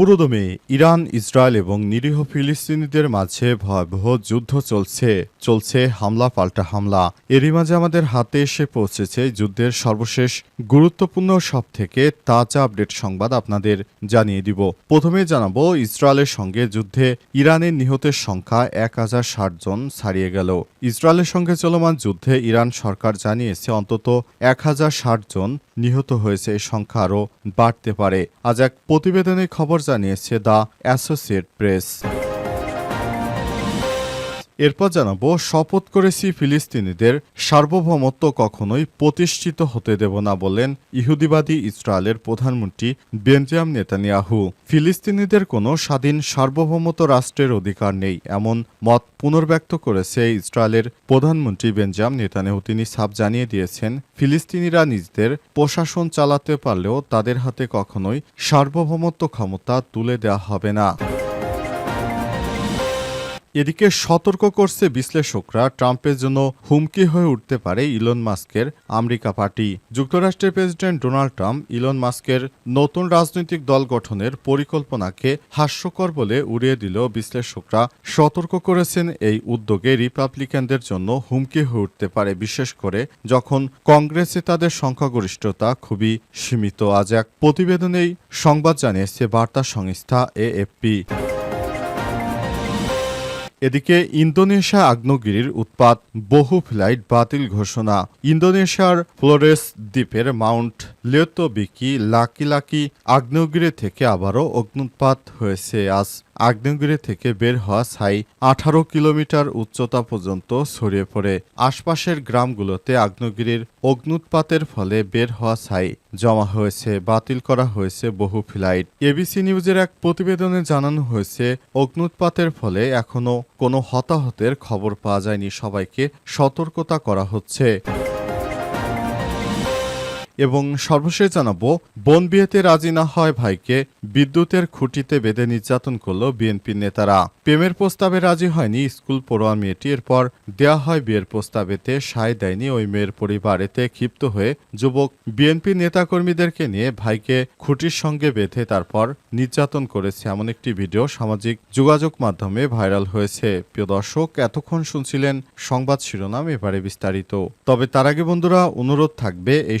পুরোদমে Iran, Israel এবং নিরীহ ফিলিস্তিনিদের মাঝে ভয়াবহ যুদ্ধ চলছে চলছে হামলা পাল্টা হামলা। এরই মাঝে আমাদের হাতে এসে পৌঁছেছে যুদ্ধের সর্বশেষ গুরুত্বপূর্ণ সব থেকে তাজা আপডেট সংবাদ আপনাদের জানিয়ে দিব। প্রথমে জানাব, ইসরায়েলের সঙ্গে যুদ্ধে ইরানের নিহতের সংখ্যা এক হাজার ষাট জন ছাড়িয়ে গেল। ইসরায়েলের সঙ্গে চলমান যুদ্ধে ইরান সরকার জানিয়েছে, অন্তত এক হাজার ষাট জন নিহত হয়েছে। সংখ্যা আরও বাড়তে পারে। আজ এক প্রতিবেদনে খবর জানিয়েছে দ্য অ্যাসোসিয়েট প্রেস এরপর জানাব, শপথ করেছি ফিলিস্তিনিদের সার্বভৌমত্ব কখনোই প্রতিষ্ঠিত হতে দেব না বললেন ইহুদিবাদী ইসরায়েলের প্রধানমন্ত্রী বেঞ্জাম নেতানিয়াহু। ফিলিস্তিনিদের কোনো স্বাধীন সার্বভৌমত্ব রাষ্ট্রের অধিকার নেই, এমন মত পুনর্ব্যক্ত করেছে ইসরায়েলের প্রধানমন্ত্রী বেঞ্জাম নেতানিয়াহু। তিনি সাফ জানিয়ে দিয়েছেন, ফিলিস্তিনিরা নিজেদের প্রশাসন চালাতে পারলেও তাদের হাতে কখনোই সার্বভৌমত্ব ক্ষমতা তুলে দেওয়া হবে না। এদিকে সতর্ক করছে বিশ্লেষকরা, ট্রাম্পের জন্য হুমকি হয়ে উঠতে পারে ইলন মাস্কের আমেরিকা পার্টি। যুক্তরাষ্ট্রের প্রেসিডেন্ট ডোনাল্ড ট্রাম্প ইলন মাস্কের নতুন রাজনৈতিক দল গঠনের পরিকল্পনাকে হাস্যকর বলে উড়িয়ে দিল বিশ্লেষকরা। সতর্ক করেছেন এই উদ্যোগে রিপাবলিকানদের জন্য হুমকি হয়ে উঠতে পারে, বিশেষ করে যখন কংগ্রেসে তাদের সংখ্যাগরিষ্ঠতা খুবই সীমিত। আজ এক প্রতিবেদনেই সংবাদ জানিয়েছে বার্তা সংস্থা এএফপি। এদিকে ইন্দোনেশিয়া আগ্নেয়গিরির উৎপাত বহু ফ্লাইট বাতিল ঘোষণা। ইন্দোনেশিয়ার ফ্লোরেস দ্বীপের মাউন্ট লেতোবিকি লাকি লাকি আগ্নেয়গিরি থেকে আবারও অগ্নুৎপাত হয়েছে। আজ আগ্নেয়গিরি থেকে বের হওয়া ছাই আঠারো কিলোমিটার উচ্চতা পর্যন্ত ছড়িয়ে পড়ে। আশপাশের গ্রামগুলোতে আগ্নেয়গিরির অগ্নুৎপাতের ফলে বের হওয়া ছাই জমা হয়েছে, বাতিল করা হয়েছে বহু ফ্লাইট। এবিসি নিউজের এক প্রতিবেদনে জানানো হয়েছে, অগ্নুৎপাতের ফলে এখনও কোনো হতাহতের খবর পাওয়া যায়নি। সবাইকে সতর্কতা করা হচ্ছে। এবং সর্বশেষ জানাব, বোন বিয়েতে রাজি না হয় ভাইকে বিদ্যুতের খুঁটিতে বেঁধে নির্যাতন করল বিএনপি নেতারা। প্রেমের প্রস্তাবে রাজি হয়নি স্কুল পড়ুয়া মেয়েটি। এরপর দেয়া হয় বিয়ের প্রস্তাবেতে সায় দেয়নি ওই মেয়ের পরিবার। এতে ক্ষিপ্ত হয়ে যুবক বিএনপি নেতাকর্মীদেরকে নিয়ে ভাইকে খুঁটির সঙ্গে বেঁধে তারপর নির্যাতন করেছে এমন একটি ভিডিও সামাজিক যোগাযোগ মাধ্যমে ভাইরাল হয়েছে। প্রিয় দর্শক, এতক্ষণ শুনছিলেন সংবাদ শিরোনাম, এবারে বিস্তারিত। তবে তার আগে বন্ধুরা, অনুরোধ থাকবে, এই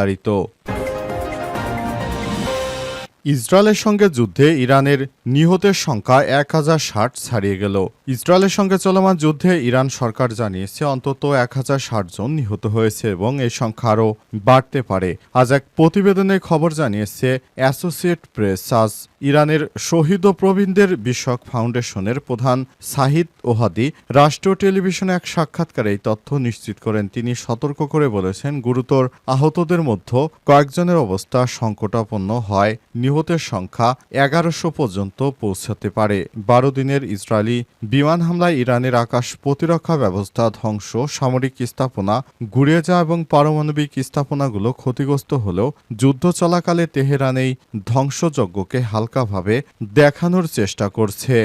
人と。ইসরায়েলের সঙ্গে যুদ্ধে ইরানের নিহতের সংখ্যা এক হাজার ষাট ছাড়িয়ে গেল। ইসরায়েলের সঙ্গে চলমান যুদ্ধে ইরান সরকার জানিয়েছে, অন্তত এক হাজার ষাট জন নিহত হয়েছে এবং এই সংখ্যা আরও বাড়তে পারে। আজ এক প্রতিবেদনে খবর জানিয়েছে, অ্যাসোসিয়েট প্রেস আজ ইরানের শহীদ ও প্রবীণদের বিষয়ক ফাউন্ডেশনের প্রধান সাহিদ ওহাদি রাষ্ট্রীয় টেলিভিশনে এক সাক্ষাৎকারে এই তথ্য নিশ্চিত করেন। তিনি সতর্ক করে বলেছেন, গুরুতর আহতদের মধ্যে কয়েকজনের অবস্থা সংকটাপন্ন হয়। নিহতের সংখ্যা এগারোশো পর্যন্ত পৌঁছাতে পারে। বারো দিনের ইসরায়েলি বিমান হামলায় ইরানের আকাশ প্রতিরক্ষা ব্যবস্থা ধ্বংস, সামরিক স্থাপনা গুড়িয়ে যাওয়া এবং পারমাণবিক স্থাপনাগুলো ক্ষতিগ্রস্ত হলেও যুদ্ধ চলাকালে তেহরান এই ধ্বংসযজ্ঞকে হালকাভাবে দেখানোর চেষ্টা করছে।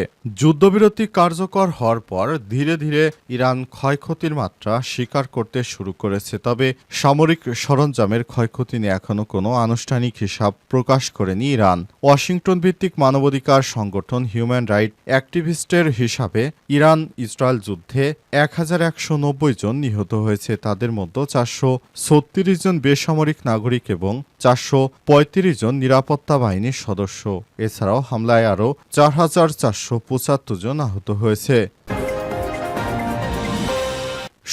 যুদ্ধবিরতি কার্যকর হওয়ার পর ধীরে ধীরে ইরান ক্ষয়ক্ষতির মাত্রা স্বীকার করতে শুরু করেছে, তবে সামরিক সরঞ্জামের ক্ষয়ক্ষতি নিয়ে এখনও কোনো আনুষ্ঠানিক হিসাব প্রকাশ করেনি ইরান, ওয়াশিংটন ভিত্তিক মানবাধিকার সংগঠন হিউম্যান রাইট অ্যাক্টিভিস্টের হিসাবে ইরান, ইসরায়েল যুদ্ধে এক হাজার একশো নব্বই জন নিহত হয়েছে। তাদের মধ্যে চারশো ছত্রিশ জন বেসামরিক নাগরিক এবং চারশো পঁয়ত্রিশ জন নিরাপত্তা বাহিনীর সদস্য। এছাড়াও হামলায় আরও চার হাজার চারশো পঁচাত্তর জন আহত হয়েছে।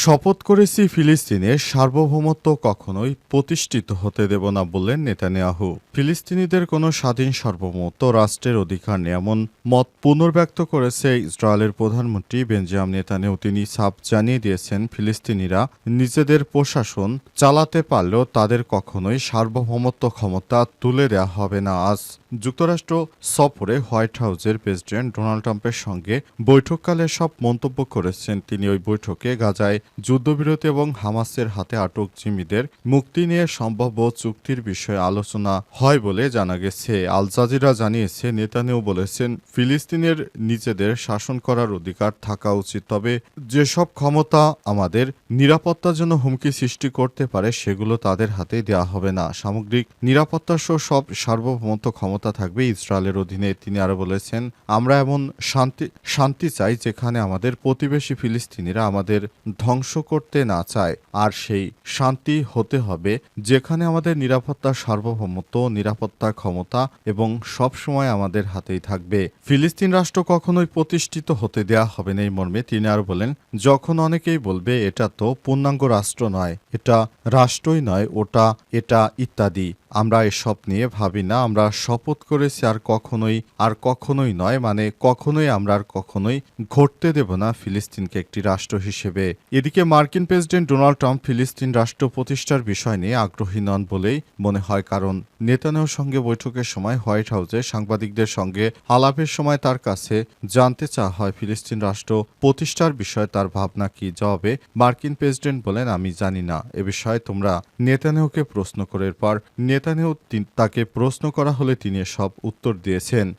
শপথ করেছি ফিলিস্তিনের সার্বভৌমত্ব কখনোই প্রতিষ্ঠিত হতে দেব না বললেন নেতানিয়াহু। ফিলিস্তিনিদের কোনো স্বাধীন সার্বভৌমত্ব রাষ্ট্রের অধিকার নেই এমন মত পুনর্ব্যক্ত করেছে ইসরায়েলের প্রধানমন্ত্রী বেঞ্জাম নেতানিয়াহু। তিনি সাফ জানিয়ে দিয়েছেন, ফিলিস্তিনিরা নিজেদের প্রশাসন চালাতে পারলেও তাদের কখনোই সার্বভৌমত্ব ক্ষমতা তুলে দেওয়া হবে না। আজ যুক্তরাষ্ট্র সফরে হোয়াইট হাউসের প্রেসিডেন্ট ডোনাল্ড ট্রাম্পের সঙ্গে বৈঠককালে সব মন্তব্য করেছেন। তিনি ওই বৈঠকে গাজায় যুদ্ধবিরতি এবং হামাসের হাতে আটক জিম্মিদের মুক্তি নিয়ে সম্ভাব্য চুক্তির বিষয়ে আলোচনা হয় বলে জানা গেছে। আল জাজিরা জানিয়েছে, নেতানিয়াহু বলেছেন, ফিলিস্তিনের নিজেদের শাসন করার অধিকার থাকা উচিত, তবে যেসব ক্ষমতা আমাদের নিরাপত্তার জন্য হুমকি সৃষ্টি করতে পারে, সেগুলো তাদের হাতে দেওয়া হবে না। সামগ্রিক নিরাপত্তা সহ সব সার্বভৌমত্ব ক্ষমতা থাকবে ইসরায়েলের অধীনে। তিনি আরও বলেছেন, আমরা এমন শান্তি শান্তি চাই যেখানে আমাদের প্রতিবেশী ফিলিস্তিনিরা আমাদের ধ্বংস করতে না চায়। আর সেই শান্তি হতে হবে যেখানে আমাদের নিরাপত্তা সার্বভৌমত্ব, নিরাপত্তা ক্ষমতা এবং সব সময় আমাদের হাতেই থাকবে। ফিলিস্তিন রাষ্ট্র কখনোই প্রতিষ্ঠিত হতে দেয়া হবে না এই মর্মে তিনি আরও বলেন, যখন অনেকেই বলবে, এটা তো পূর্ণাঙ্গ রাষ্ট্র নয়, এটা রাষ্ট্রই নয়, ওটা, এটা ইত্যাদি। আমরা এসব নিয়ে ভাবি না, আমরা শপথ করেছি আর কখনোই আর কখনোই নয় মানে কখনোই আমরা আর কখনোই ঘটতে দেব না ফিলিস্তিনকে একটি রাষ্ট্র হিসেবে। এদিকে মার্কিন প্রেসিডেন্ট ডোনাল্ড ট্রাম্প ফিলিস্তিন রাষ্ট্র প্রতিষ্ঠার বিষয় নিয়ে আগ্রহী নন বলেই মনে হয়, কারণ নেতানিয়াহুর সঙ্গে বৈঠকের সময় হোয়াইট হাউসে সাংবাদিকদের সঙ্গে আলাপের সময় তার কাছে জানতে চাওয়া হয় ফিলিস্তিন রাষ্ট্র প্রতিষ্ঠার বিষয়ে তার ভাবনা কি, জবাবে মার্কিন প্রেসিডেন্ট বলেন, আমি জানি না। এ বিষয়ে তোমরা নেতানিয়াহুকে প্রশ্ন করার পর নেতানিয়াহু তিন- তাকে প্রশ্ন করা হলে তিনি সব উত্তর দিয়েছেন।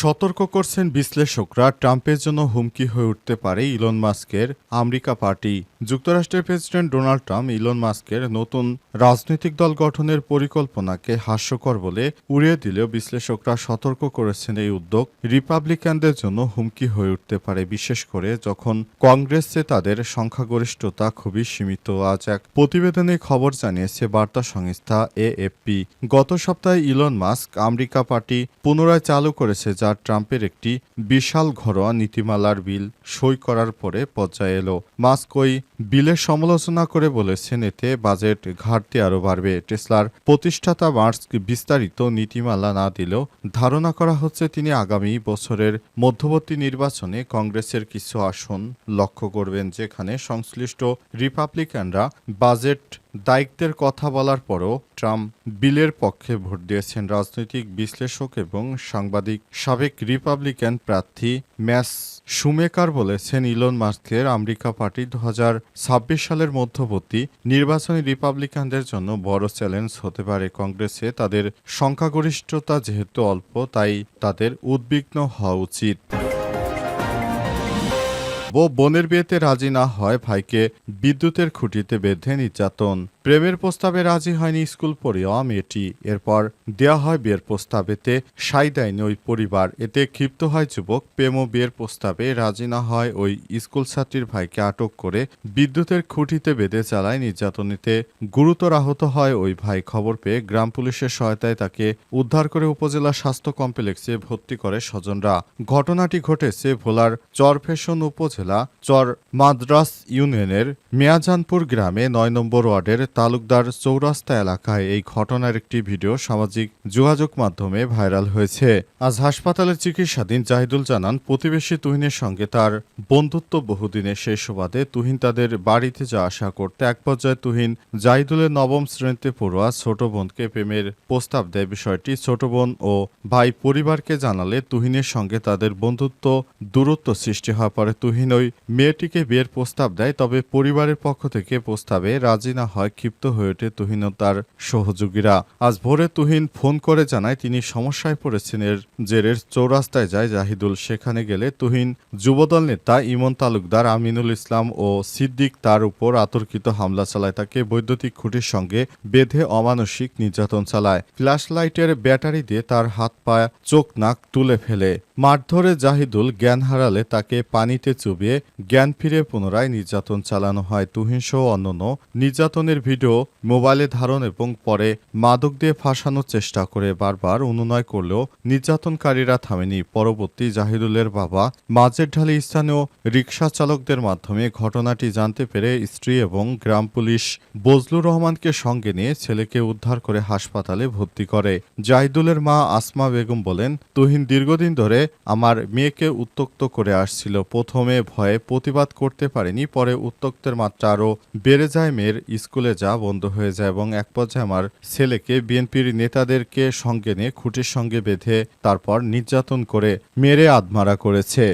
সতর্ক করছেন বিশ্লেষকরা, ট্রাম্পের জন্য হুমকি হয়ে উঠতে পারে ইলন মাস্কের আমেরিকা পার্টি। যুক্তরাষ্ট্রের প্রেসিডেন্ট ডোনাল্ড ট্রাম্প ইলন মাস্কের নতুন রাজনৈতিক দল গঠনের পরিকল্পনাকে হাস্যকর বলে উড়িয়ে দিলেও বিশ্লেষকরা সতর্ক করেছেন এই উদ্যোগ। রিপাবলিকানদের জন্য হুমকি হয়ে উঠতে পারে, বিশেষ করে যখন কংগ্রেসে তাদের সংখ্যাগরিষ্ঠতা খুবই সীমিত। আজ এক প্রতিবেদনে খবর জানিয়েছে বার্তা সংস্থা এএফপি। গত সপ্তাহে ইলন মাস্ক আমেরিকা পার্টি পুনরায় চালু করেছে যা ট্রাম্পের একটি বিশাল ঘরোয়া নীতিমালার বিল সই করার পরে পর্যায়ে এলো। মাস্ক ওই বিলের সমালোচনা করে বলেছেন এতে বাজেট ঘাটতি আরও বাড়বে। টেসলার প্রতিষ্ঠাতা মার্কস বিস্তারিত নীতিমালা না দিলেও ধারণা করা হচ্ছে তিনি আগামী বছরের মধ্যবর্তী নির্বাচনে কংগ্রেসের কিছু আসন লক্ষ্য করবেন, যেখানে সংশ্লিষ্ট রিপাবলিকানরা বাজেট দায়িত্বের কথা বলার পরও ট্রাম্প বিলের পক্ষে ভোট দিয়েছেন রাজনৈতিক বিশ্লেষক এবং সাংবাদিক সাবেক রিপাবলিকান প্রার্থী ম্যাস সুমেকার বলেছেন ইলন মাস্কের আমেরিকা পার্টি দু হাজার ছাব্বিশ সালের মধ্যবর্তী নির্বাচনী রিপাবলিকানদের জন্য বড় চ্যালেঞ্জ হতে পারে। কংগ্রেসে তাদের সংখ্যাগরিষ্ঠতা যেহেতু অল্প, তাই তাদের উদ্বিগ্ন হওয়া উচিত। ও বোনের বিয়েতে রাজি না হয় ভাইকে বিদ্যুতের খুঁটিতে বেঁধে নির্যাতন। প্রেমের প্রস্তাবে রাজি হয়নি স্কুল পড়ুয়া মেয়েটি। এরপর দেয়া হয় বিয়ের প্রস্তাবেতে সাই দেয়নি ওই পরিবার। এতে ক্ষিপ্ত হয় যুবক। প্রেম ও বিয়ের প্রস্তাবে রাজি না হয় ওই স্কুল ছাত্রীর ভাইকে আটক করে বিদ্যুতের খুঁটিতে বেঁধে চালায় নির্যাতনীতে। গুরুতর আহত হয় ওই ভাই। খবর পেয়ে গ্রাম পুলিশের সহায়তায় তাকে উদ্ধার করে উপজেলা স্বাস্থ্য কমপ্লেক্সে ভর্তি করে স্বজনরা। ঘটনাটি ঘটেছে ভোলার চরফেশন উপজেলা চর মাদ্রাস ইউনিয়নের মিয়াজানপুর গ্রামে নয় নম্বর ওয়ার্ডের তালুকদার চৌরাস্তা এলাকায় এই ঘটনার একটি ভিডিও সামাজিক যোগাযোগ মাধ্যমে ভাইরাল হয়েছে। আজ হাসপাতালের চিকিৎসাধীন জাহিদুল জানান, প্রতিবেশী তুহিনের সঙ্গে তার বন্ধুত্ব বহুদিনের শেষ সুবাদে তুহিন তাদের বাড়িতে যা আশা করতে এক পর্যায়ে তুহিন জাহিদুলের নবম শ্রেণীতে পড়ুয়া ছোট বোনকে প্রেমের প্রস্তাব দেয়। বিষয়টি ছোট বোন ও ভাই পরিবারকে জানালে তুহিনের সঙ্গে তাদের বন্ধুত্ব দূরত্ব সৃষ্টি হওয়ার পরে তুহিন ওই মেয়েটিকে বিয়ের প্রস্তাব দেয়, তবে পরিবারের পক্ষ থেকে প্রস্তাবে রাজি না হয়, ক্ষিপ্ত হয়ে ওঠে তুহিন ও তার সহযোগীরা। আজ ভোরে তুহিন ফোন করে জানায়, তিনি সমস্যায় পড়েছেন, এর জেরের চৌরাস্তায় যায় জাহিদুল। সেখানে গেলে তুহিন যুবদল নেতা ইমন তালুকদার, আমিনুল ইসলাম ও সিদ্দিক তার উপর আতর্কিত হামলা চালায়। তাকে বৈদ্যুতিক খুঁটির সঙ্গে বেঁধে অমানসিক নির্যাতন চালায়। ফ্ল্যাশ লাইটের ব্যাটারি দিয়ে তার হাত পা চোখ নাক তুলে ফেলে। মারধরে জাহিদুল জ্ঞান হারালে তাকে পানিতে চুবিয়ে ডুবিয়ে জ্ঞান ফিরে পুনরায় নির্যাতন চালানো হয় তুহিনসহ অন্যান্য নির্যাতনের ভিডিও মোবাইলে ধারণ এবং পরে মাদক দিয়ে ফাঁসানোর চেষ্টা করে বারবার অনুনয় করলেও নির্যাতনকারীরা থামেনি। পরবর্তী জাহিদুলের বাবা মাঝের ঢালি স্থানীয় রিকশা চালকদের মাধ্যমে ঘটনাটি জানতে পেরে স্ত্রী এবং গ্রাম পুলিশ বজলুর রহমানকে সঙ্গে নিয়ে ছেলেকে উদ্ধার করে হাসপাতালে ভর্তি করে। জাহিদুলের মা আসমা বেগম বলেন, তুহিন দীর্ঘদিন ধরে আমার মেয়েকে উত্তক্ত করে আসছিল। প্রথমে ভয়ে প্রতিবাদ করতে পারেনি, পরে উত্তক্তের মাত্রা আরও বেড়ে যায়। মেয়ের স্কুলে যা বন্ধ হয়ে যায় এবং এক পর্যায়ে আমার ছেলেকে বিএনপির নেতাদেরকে সঙ্গে নিয়ে খুঁটির সঙ্গে বেঁধে তারপর নির্যাতন করে মেরে আধমারা করেছে।